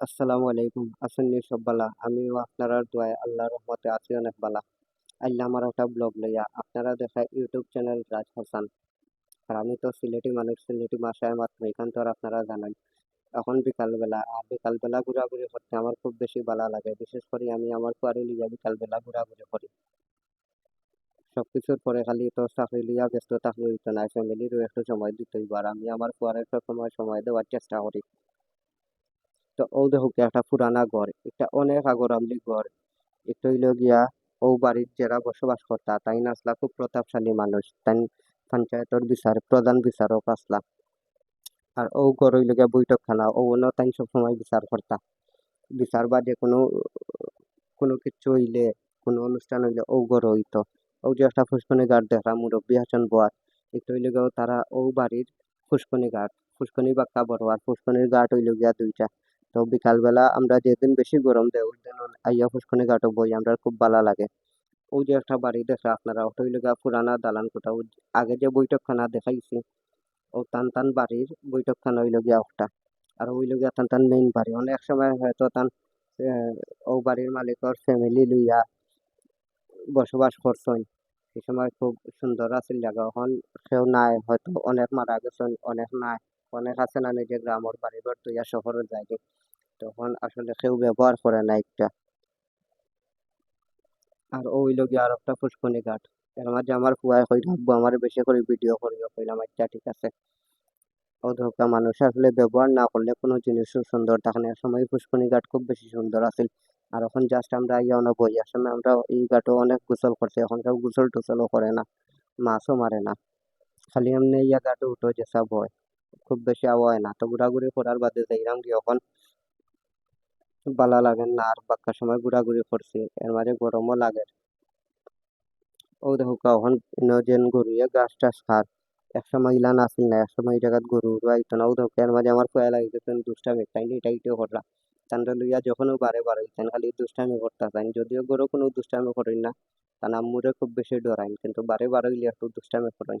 আসসালামু আলাইকুম। আছেন নি সব বালা। আমিও আপনারা রহমতে আছি অনেক বালা। আল্লাহ আমার একটা ব্লগ লইয়া আপনারা ইউটিউব চ্যানেল রাজ হাসান। আর আমি তো সিলেটি মানুষ, সিলেটি মাত্র, এখান তো আপনারা জানেন এখন বিকালবেলা, আর বিকালবেলা ঘোরাঘুরি করতে আমার খুব বেশি ভালো লাগে। বিশেষ করে আমি আমার কুয়ারি লিয়া বিকালবেলা ঘোরাঘুরি করি। সবকিছুর পরে খালি তো চাকরি লিয়া ব্যস্ত থাকলে হইতো ফ্যামিলিরও একটু সময় দিতে হইব। আর আমি আমার কুয়ারের সবসময় সময় দেওয়ার চেষ্টা করি। তো ও দেখো কি একটা পুরানা ঘর, এটা অনেক আগর ঘর। এটা হইল গিয়া ও বাড়ির যারা বসবাস করতা তাই আসলা খুব প্রতাপশালী মানুষ, তাই পঞ্চায়েতর বিচার, প্রধান বিচারক আসলা। আর ও ঘর হইল গিয়া বৈঠকখানা ও অন্য তাই সবসময় বিচার করতা বিচার বাদে কোনো কোনো কিছু হইলে, কোনো অনুষ্ঠান হইলে ও ঘর হইতো। ও যে একটা ফুসকুনি গার্ড দেখা মুরব্বী আছেন বোয়ার এটা হইল গিয়া তারা ও বাড়ির ফুসকুনি গার্ড ফুসকুনি বাক্কা বড়, আর ফুসকুনির গার্ড হইল গিয়া দুইটা। তো বিকালবেলা আমরা যেদিন বেশি গরম দেয়, ওই দিন আইয়া ফুসকুনি গাঁটও বই, আমরা খুব ভালো লাগে। ওই যে একটা বাড়ি দেখরা আপনারা ওটা হইল পুরানা দালান কোঠা ওই আগে যে বৈঠকখানা দেখাইছি, ও তান টান বাড়ির বৈঠকখানা হইল গিয়া ওটা আর হইল গিয়া টান টান মেইন বাড়ি। অনেক সময় হয়তো তান ও বাড়ির মালিকর ফ্যামিলি লইয়া বসবাস করছেন। সে সময় খুব সুন্দর আছিল জায়গা এখন কেউ নাই, হয়তো অনেক মারা গেছেন, অনেক নাই, অনেক আছে না নিজে গ্রামের বাড়িঘর তুইয়া শহরে যায়। তখন আসলে কেউ ব্যবহার করে না একটা। আর ও হইল গিয়া আর একটা ফুসকুনি ঘাট এর মাঝে আমার ফুয়াই কই রাখব আমার বেশি করে ভিডিও করিও। কইলাম আচ্ছা ঠিক আছে। ও ধোকা মানুষ আসলে ব্যবহার না করলে কোনো জিনিস সুন্দর থাকে না। সময় ফুসকুনি ঘাট খুব বেশি সুন্দর আছিল। আর এখন জাস্ট আমরা ইয়া অনেক বই আসলে আমরা এই ঘাটও অনেক গোসল করছি। এখন কেউ গোসল টোসলও করে না, মাছও মারে না। খালি এমনি ইয়া ঘাটে উঠো যে সব হয়। খুব বেশি হয় না। তো ঘোরাঘুরি করার বাদে যাইলাম কি এখন বালা লাগে না, আর বাক্কার সময় ঘোরাঘুরি করছি, এর মাঝে গরমও লাগে। ও দেখো, কখন যেন গরুয়ে গাছ টাছ খার একসময় ইলান আসিল না একসময় এই জায়গাত গরু আইতো না। ও দেখো, এর মাঝে আমার কয়া লাগে গেছেন দুষ্টামি তাইনি এটা ইটেও করলা। তান্ডা লইয়া যখনও বারে বারে হইতেন খালি দুষ্টামি করতে চাইন যদিও গরু কোনো দুষ্টামি করেন না, তার আম্মুরে খুব বেশি ডরাইন, কিন্তু বারে বারে হইলে একটু দুষ্টামি করেন।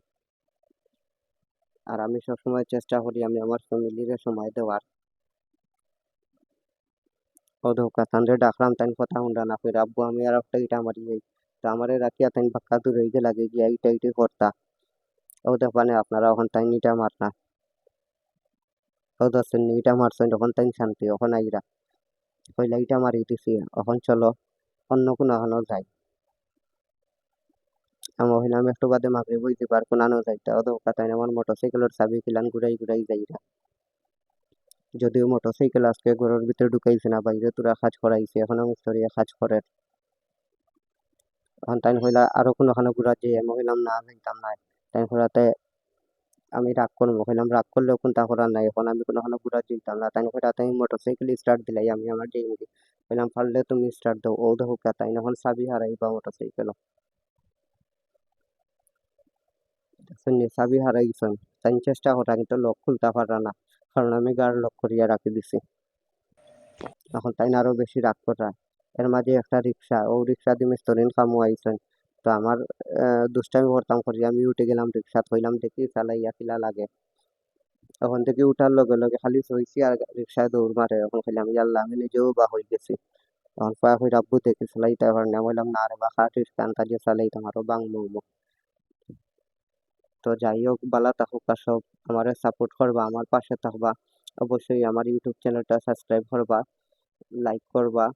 আর আমি সবসময় চেষ্টা করি, আমি আমার ফ্যামিলির সময় দেওয়ার। ও ধোকা তানরে ডাকলাম তাইন কথা না ফির আব্বু আমি আর একটা ইটা মারি যাই তো আমারে রাখিয়া বাক্কা দূর হইতে লাগে করতা আপনারা ওখান তাইন ইটা ইটা মারছেন তাইন শান্তি ওখান আইরা কইলা ইটা মারি দিছি এখন চলো অন্য কোনো এখনও যাই আমি হইলাম একটু বাদে মাগরে বইতে পার যাইতা তাইন আমার মোটরসাইকেলের চাবি কিলান ঘুরাই ঘুরাই যাইরা যদিও মোটরসাইকেল আজকে ঘরের ভিতরে ঢুকাইছে না, বাইরে তোরা কাজ করাইছে, এখনও মিস্ত্রিয়া কাজ করে এখন তাই হইলা আরও কোনোখানে ঘুরা যে আমি হইলাম না, যাইতাম না। তাই ঘোরাতে আমি রাগ করব, হইলাম রাগ করলেও কোনটা করার নাই, এখন আমি কোনোখানে ঘুরা যেতাম না। তাই হইলাতে আমি মোটরসাইকেল স্টার্ট দিলাই, আমি আমার যেই মুখে হইলাম, পারলে তুমি স্টার্ট দাও, ও দেখো কা তাই এখন চাবি হারাইবা মোটরসাইকেল চাবি হারাইছেন, তাই চেষ্টা করা, কিন্তু লক খুলতে পারা না। কারণ আমি গাড় লক করিয়া রাখি দিছি। এখন তাই আরও বেশি রাগ করা এর মাঝে একটা রিক্সা, ও রিক্সা দিয়ে মিস্তরিন কামু আইছেন তো আমার দুষ্টামি করতাম করি। আমি উঠে গেলাম রিক্সা, থইলাম দেখি চালাইয়া কিলা লাগে। তখন থেকে উঠার লগে লগে খালি সইছি আর রিক্সায় দৌড় মারে। এখন খালি আমি আল্লাহ, আমি নিজেও বা হয়ে গেছি। তখন কয়া হয়ে রাব্বু দেখি, চালাইতে পারে না বললাম, না রে বা খাট রিক্সা আনতা যে চালাইতাম আরও বাং মৌমো। তো যাই হোক, বালা থাকুক সব আমারে সাপোর্ট করবা, আমার পাশে থাকবা। অবশ্যই আমার ইউটিউব চ্যানেলটা সাবস্ক্রাইব করবা লাইক করবা।